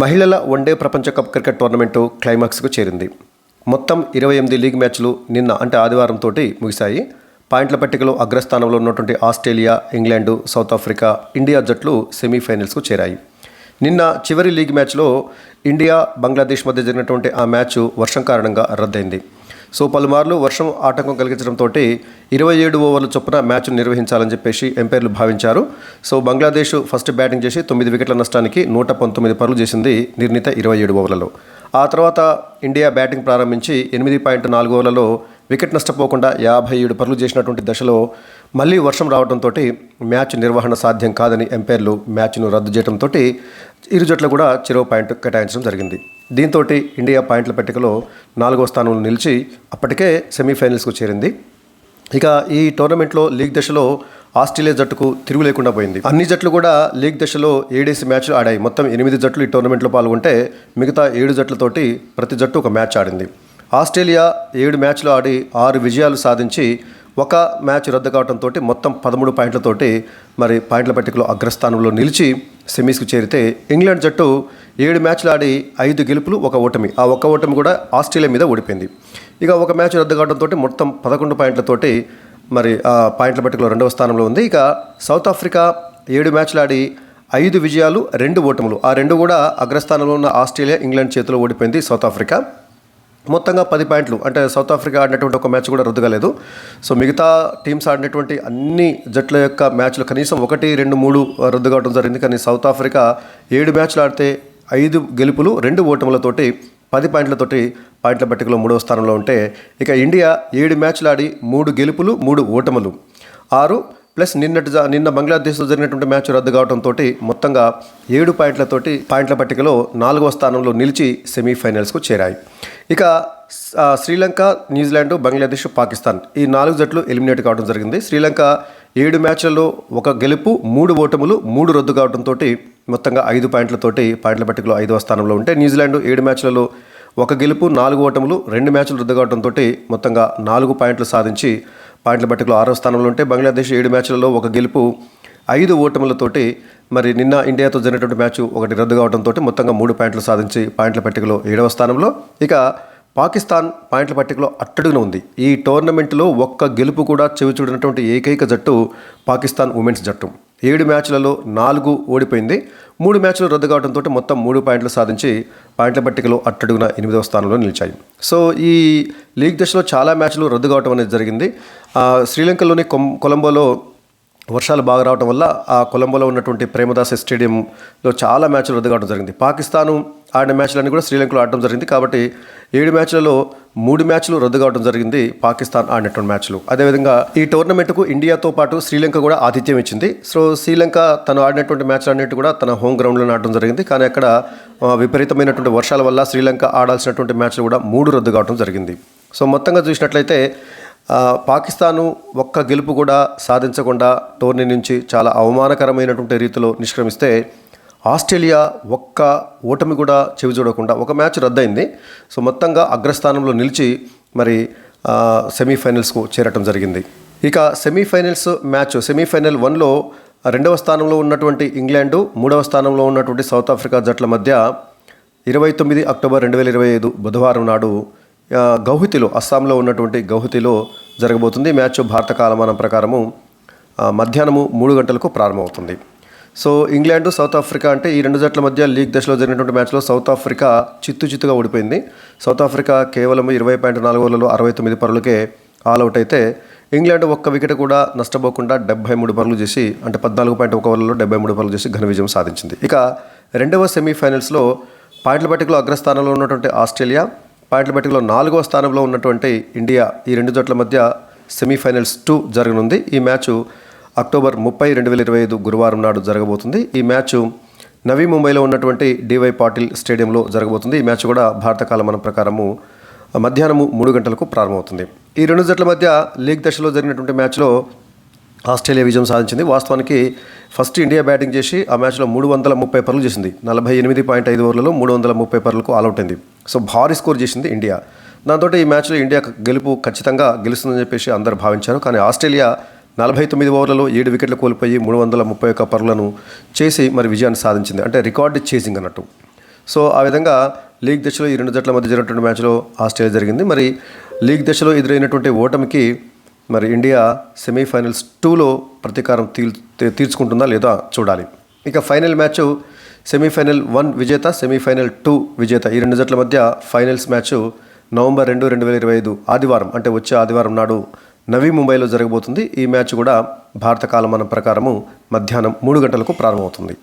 మహిళల వన్డే ప్రపంచ cup cricket tournament క్లైమాక్స్కు చేరింది. మొత్తం ఇరవై ఎనిమిది లీగ్ మ్యాచ్లు నిన్న అంటే ఆదివారం తోటి ముగిశాయి. పాయింట్ల పట్టికలో అగ్రస్థానంలో ఉన్నటువంటి Australia England South Africa India జట్లు సెమీఫైనల్స్కు చేరాయి. నిన్న చివరి లీగ్ మ్యాచ్లో ఇండియా బంగ్లాదేశ్ మధ్య జరిగినటువంటి ఆ మ్యాచ్ వర్షం కారణంగా రద్దయింది. సో పలుమార్లు వర్షం ఆటంకం కలిగించడంతో ఇరవై ఏడు ఓవర్ల చొప్పున మ్యాచ్ నిర్వహించాలని చెప్పేసి ఎంపైర్లు భావించారు. సో బంగ్లాదేశ్ ఫస్ట్ బ్యాటింగ్ చేసి తొమ్మిది వికెట్ల నష్టానికి నూట పంతొమ్మిది పరులు చేసింది నిర్ణీత ఇరవై ఏడు ఓవర్లలో. ఆ తర్వాత ఇండియా బ్యాటింగ్ ప్రారంభించి ఎనిమిది పాయింట్ నాలుగు ఓవర్లలో వికెట్ నష్టపోకుండా యాభై ఏడు పరులు చేసినటువంటి దశలో మళ్ళీ వర్షం రావడంతో మ్యాచ్ నిర్వహణ సాధ్యం కాదని ఎంపైర్లు మ్యాచ్ను రద్దు చేయడంతో ఇరు జట్లు కూడా చెరో పాయింట్ కేటాయించడం జరిగింది. దీంతో ఇండియా పాయింట్ల పట్టికలో నాలుగో స్థానంలో నిలిచి అప్పటికే సెమీఫైనల్స్కు చేరింది. ఇక ఈ టోర్నమెంట్లో లీగ్ దశలో ఆస్ట్రేలియా జట్టుకు తిరుగు లేకుండా పోయింది. అన్ని జట్లు కూడా లీగ్ దశలో ఏడేసి మ్యాచ్లు ఆడాయి. మొత్తం ఎనిమిది జట్లు ఈ టోర్నమెంట్లో పాల్గొంటే మిగతా ఏడు జట్లతోటి ప్రతి జట్టు ఒక మ్యాచ్ ఆడింది. ఆస్ట్రేలియా ఏడు మ్యాచ్లు ఆడి ఆరు విజయాలు సాధించి ఒక మ్యాచ్ రద్దు కావడంతో మొత్తం పదమూడు పాయింట్లతోటి మరి పాయింట్ల పట్టికలో అగ్రస్థానంలో నిలిచి సెమీస్కు చేరితే ఇంగ్లాండ్ జట్టు ఏడు మ్యాచ్లు ఆడి ఐదు గెలుపులు ఒక ఓటమి. ఆ ఒక్క ఓటమి కూడా ఆస్ట్రేలియా మీద ఓడిపోయింది. ఇక ఒక మ్యాచ్ రద్దు కావడంతో మొత్తం పదకొండు పాయింట్లతోటి మరి ఆ పాయింట్ల పట్టికలో రెండవ స్థానంలో ఉంది. ఇక సౌత్ ఆఫ్రికా ఏడు మ్యాచ్లు ఆడి ఐదు విజయాలు రెండు ఓటములు. ఆ రెండు కూడా అగ్రస్థానంలో ఉన్న ఆస్ట్రేలియా ఇంగ్లాండ్ చేతిలో ఓడిపోయింది సౌత్ ఆఫ్రికా. మొత్తంగా పది పాయింట్లు. అంటే సౌత్ ఆఫ్రికా ఆడినటువంటి ఒక మ్యాచ్ కూడా రద్దు కాలేదు సో మిగతా టీమ్స్ ఆడినటువంటి అన్ని జట్ల యొక్క మ్యాచ్లు కనీసం ఒకటి రెండు మూడు రద్దు కావడం జరిగింది. కానీ సౌత్ ఆఫ్రికా ఏడు మ్యాచ్లు ఆడితే ఐదు గెలుపులు రెండు ఓటములతోటి పది పాయింట్లతోటి పాయింట్ల పట్టికలో మూడవ స్థానంలో ఉంటే ఇక ఇండియా ఏడు మ్యాచ్లు ఆడి మూడు గెలుపులు మూడు ఓటములు. ఆరు ప్లస్ నిన్నటి నిన్న బంగ్లాదేశ్తో జరిగినటువంటి మ్యాచ్ రద్దు కావడంతో మొత్తంగా ఏడు పాయింట్లతోటి పాయింట్ల పట్టికలో నాలుగవ స్థానంలో నిలిచి సెమీఫైనల్స్కు చేరాయి. ఇక శ్రీలంక న్యూజిలాండ్ బంగ్లాదేశ్ పాకిస్తాన్ ఈ నాలుగు జట్లు ఎలిమినేట్ కావడం జరిగింది. శ్రీలంక ఏడు మ్యాచ్లలో ఒక గెలుపు మూడు ఓటములు మూడు రద్దు కావడంతో మొత్తంగా ఐదు పాయింట్లతోటి పాయింట్ల పట్టికలో ఐదవ స్థానంలో ఉంటే న్యూజిలాండ్ ఏడు మ్యాచ్లలో ఒక గెలుపు నాలుగు ఓటములు రెండు మ్యాచ్లు రద్దు కావడంతో మొత్తంగా నాలుగు పాయింట్లు సాధించి పాయింట్ల పట్టికలో ఆరో స్థానంలో ఉంటే బంగ్లాదేశ్ ఏడు మ్యాచ్లలో ఒక గెలుపు ఐదు ఓటములతోటి మరి నిన్న ఇండియాతో జరిగినటువంటి మ్యాచ్ ఒకటి రద్దు కావడంతో మొత్తంగా మూడు పాయింట్లు సాధించి పాయింట్ల పట్టికలో ఏడవ స్థానంలో. ఇక పాకిస్తాన్ పాయింట్ల పట్టికలో అట్టడుగున ఉంది. ఈ టోర్నమెంట్లో ఒక్క గెలుపు కూడా చెవిచూడినటువంటి ఏకైక జట్టు పాకిస్తాన్ ఉమెన్స్ జట్టు. ఏడు మ్యాచ్లలో నాలుగు ఓడిపోయింది. మూడు మ్యాచ్లు రద్దు కావడంతో మొత్తం మూడు పాయింట్లు సాధించి పాయింట్ల పట్టికలో అట్టడుగున ఎనిమిదవ స్థానంలో నిలిచాయి. సో ఈ లీగ్ దశలో చాలా మ్యాచ్లు రద్దు కావడం అనేది జరిగింది. శ్రీలంకలోని కొం కొలంబోలో వర్షాలు బాగా రావడం వల్ల ఆ కొలంబోలో ఉన్నటువంటి ప్రేమదాస్ స్టేడియంలో చాలా మ్యాచ్లు రద్దు కావడం జరిగింది. పాకిస్తాను ఆడిన మ్యాచ్లన్నీ కూడా శ్రీలంకలో ఆడడం జరిగింది కాబట్టి ఏడు మ్యాచ్లలో మూడు మ్యాచ్లు రద్దు కావడం జరిగింది పాకిస్తాన్ ఆడినటువంటి మ్యాచ్లు. అదేవిధంగా ఈ టోర్నమెంట్కు ఇండియాతో పాటు శ్రీలంక కూడా ఆతిథ్యం ఇచ్చింది. సో శ్రీలంక తను ఆడినటువంటి మ్యాచ్లు అన్నిటి కూడా తన హోమ్ గ్రౌండ్లో ఆడడం జరిగింది. కానీ అక్కడ విపరీతమైనటువంటి వర్షాల వల్ల శ్రీలంక ఆడాల్సినటువంటి మ్యాచ్లు కూడా మూడు రద్దు కావడం జరిగింది. సో మొత్తంగా చూసినట్లయితే పాకిస్తాను ఒక్క గెలుపు కూడా సాధించకుండా టోర్నీ నుంచి చాలా అవమానకరమైనటువంటి రీతిలో నిష్క్రమిస్తే ఆస్ట్రేలియా ఒక్క ఓటమి కూడా చెవి చూడకుండా ఒక మ్యాచ్ రద్దయింది. సో మొత్తంగా అగ్రస్థానంలో నిలిచి మరి సెమీఫైనల్స్కు చేరటం జరిగింది. ఇక సెమీఫైనల్స్ మ్యాచ్ సెమీఫైనల్ వన్లో రెండవ స్థానంలో ఉన్నటువంటి ఇంగ్లాండు మూడవ స్థానంలో ఉన్నటువంటి సౌత్ ఆఫ్రికా జట్ల మధ్య ఇరవై తొమ్మిది అక్టోబర్ రెండు వేల ఇరవై ఐదు బుధవారం నాడు గౌహతిలో అస్సాంలో ఉన్నటువంటి గౌహతిలో జరగబోతుంది. మ్యాచ్ భారత కాలమానం ప్రకారము మధ్యాహ్నము మూడు గంటలకు ప్రారంభమవుతుంది. సో ఇంగ్లాండ్ సౌత్ ఆఫ్రికా అంటే ఈ రెండు జట్ల మధ్య లీగ్ దశలో జరిగినటువంటి మ్యాచ్లో సౌత్ ఆఫ్రికా చిత్తు చిత్తుగా ఓడిపోయింది. సౌత్ ఆఫ్రికా కేవలం ఇరవై పాయింట్ నాలుగు ఓవర్లలో అరవై తొమ్మిది పరులకే ఆల్అవుట్ అయితే ఇంగ్లాండ్ ఒక్క వికెట్ కూడా నష్టపోకుండా డెబ్బై మూడు పరులు చేసి అంటే పద్నాలుగు పాయింట్ ఒక ఓవర్లలో డెబ్బై మూడు పరులు చేసి ఘన విజయం సాధించింది. ఇక రెండవ సెమీఫైనల్స్లో పాయింట్ల పట్టికలో అగ్రస్థానంలో ఉన్నటువంటి ఆస్ట్రేలియా పాయింట్ల పట్టికలో నాలుగవ స్థానంలో ఉన్నటువంటి ఇండియా ఈ రెండు జట్ల మధ్య సెమీఫైనల్స్ టూ జరగనుంది. ఈ మ్యాచ్ అక్టోబర్ ముప్పై రెండు వేల ఇరవై ఐదు గురువారం నాడు జరగబోతుంది. ఈ మ్యాచ్ నవీ ముంబైలో ఉన్నటువంటి డివై పాటిల్ స్టేడియంలో జరగబోతుంది. ఈ మ్యాచ్ కూడా భారత కాలమానం ప్రకారము మధ్యాహ్నము మూడు గంటలకు ప్రారంభమవుతుంది. ఈ రెండు జట్ల మధ్య లీగ్ దశలో జరిగినటువంటి మ్యాచ్లో ఆస్ట్రేలియా విజయం సాధించింది. వాస్తవానికి ఫస్ట్ ఇండియా బ్యాటింగ్ చేసి ఆ మ్యాచ్లో మూడు వందల ముప్పై పరులు చేసింది. నలభై ఎనిమిది పాయింట్ ఐదు ఓవర్లలో మూడు వందల ముప్పై పరులకు ఆల్అవుట్ అయింది. సో భారీ స్కోర్ చేసింది ఇండియా. దాంతో ఈ మ్యాచ్లో ఇండియా గెలుపు ఖచ్చితంగా గెలుస్తుందని చెప్పేసి అందరు భావించారు. కానీ ఆస్ట్రేలియా నలభై తొమ్మిది ఓవర్లలో ఏడు వికెట్లు కోల్పోయి మూడు వందల ముప్పై ఒక్క పరులను చేసి మరి విజయాన్ని సాధించింది. అంటే రికార్డు చేసింగ్ అన్నట్టు. సో ఆ విధంగా లీగ్ దశలో ఈ రెండు జట్ల మధ్య జరిగినటువంటి మ్యాచ్లో ఆస్ట్రేలియా జరిగింది. మరి లీగ్ దశలో ఎదురైనటువంటి ఓటమికి మరి ఇండియా సెమీఫైనల్స్ టూలో ప్రతీకారం తీల్ తీర్చుకుంటుందా లేదా చూడాలి. ఇక ఫైనల్ మ్యాచ్ సెమీఫైనల్ వన్ విజేత సెమీఫైనల్ టూ విజేత. ఈ రెండు జట్ల మధ్య ఫైనల్స్ మ్యాచ్ నవంబర్ రెండు రెండు వేల ఇరవై ఐదు ఆదివారం అంటే వచ్చే ఆదివారం నాడు నవీ ముంబైలో జరగబోతుంది. ఈ మ్యాచ్ కూడా భారత కాలమానం ప్రకారము మధ్యాహ్నం మూడు గంటలకు ప్రారంభమవుతుంది.